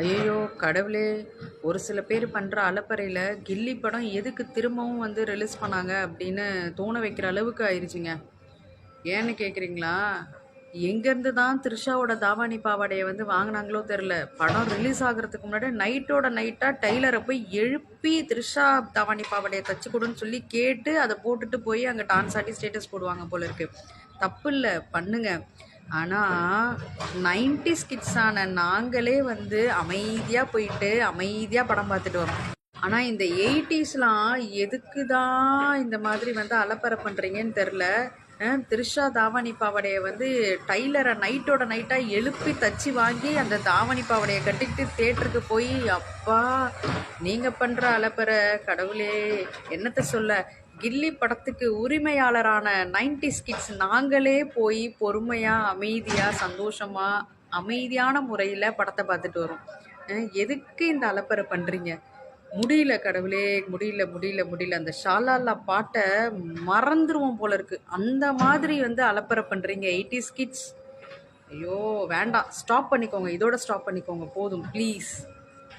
ஐயோ கடவுளே. ஒரு சில பேர் பண்ணுற அலப்பறையில் கில்லி படம் எதுக்கு திரும்பவும் வந்து ரிலீஸ் பண்ணாங்க அப்படின்னு தோண வைக்கிற அளவுக்கு ஆயிடுச்சுங்க ஏன்னு கேட்குறீங்களா எங்கேருந்து தான் த்ரிஷாவோட தாவாணி பாவாடையை வந்து வாங்கினாங்களோ தெரில படம் ரிலீஸ் ஆகிறதுக்கு முன்னாடி நைட்டோட நைட்டாக டெய்லரை போய் எழுப்பி த்ரிஷா தாவாணி பாவாடையை தச்சு கொடுன்னு சொல்லி கேட்டு அதை போட்டுட்டு போய் அங்கே டான்ஸ் ஆட்டி ஸ்டேட்டஸ் போடுவாங்க போல இருக்கு. தப்பு இல்லை பண்ணுங்க. ஆனால் நைன்டி ஸ்கிட்ஸான நாங்களே வந்து அமைதியாக போயிட்டு அமைதியாக படம் பார்த்துட்டு வரோம் ஆனால் இந்த எயிட்டிஸ்லாம் எதுக்கு தான் இந்த மாதிரி வந்து அலப்பறை பண்ணுறீங்கன்னு தெரில த்ரிஷா தாவணி பாவடையை வந்து டைலரை நைட்டோட நைட்டாக எழுப்பி தச்சு வாங்கி அந்த தாவணி பாவடையை கட்டிக்கிட்டு தேட்டருக்கு போய் அப்பா நீங்கள் பண்ணுற அலப்பறை கடவுளே என்னத்தை சொல்ல? கில்லி படத்துக்கு உரிமையாளரான நைன்டி ஸ்கிட்ஸ் நாங்களே போய் பொறுமையாக அமைதியாக சந்தோஷமாக அமைதியான முறையில் படத்தை பார்த்துட்டு வரோம். எதுக்கு இந்த அலப்பறை பண்ணுறீங்க முடியல கடவுளே முடியல முடியல முடியல. அந்த ஷாலாலா பாட்டை மறந்துருவோம் போல இருக்கு. அந்த மாதிரி வந்து அலப்பறை பண்ணுறீங்க எயிட்டிஸ் கிட்ஸ். ஐயோ வேண்டாம். ஸ்டாப் பண்ணிக்கோங்க. இதோட ஸ்டாப் பண்ணிக்கோங்க. போதும். ப்ளீஸ்.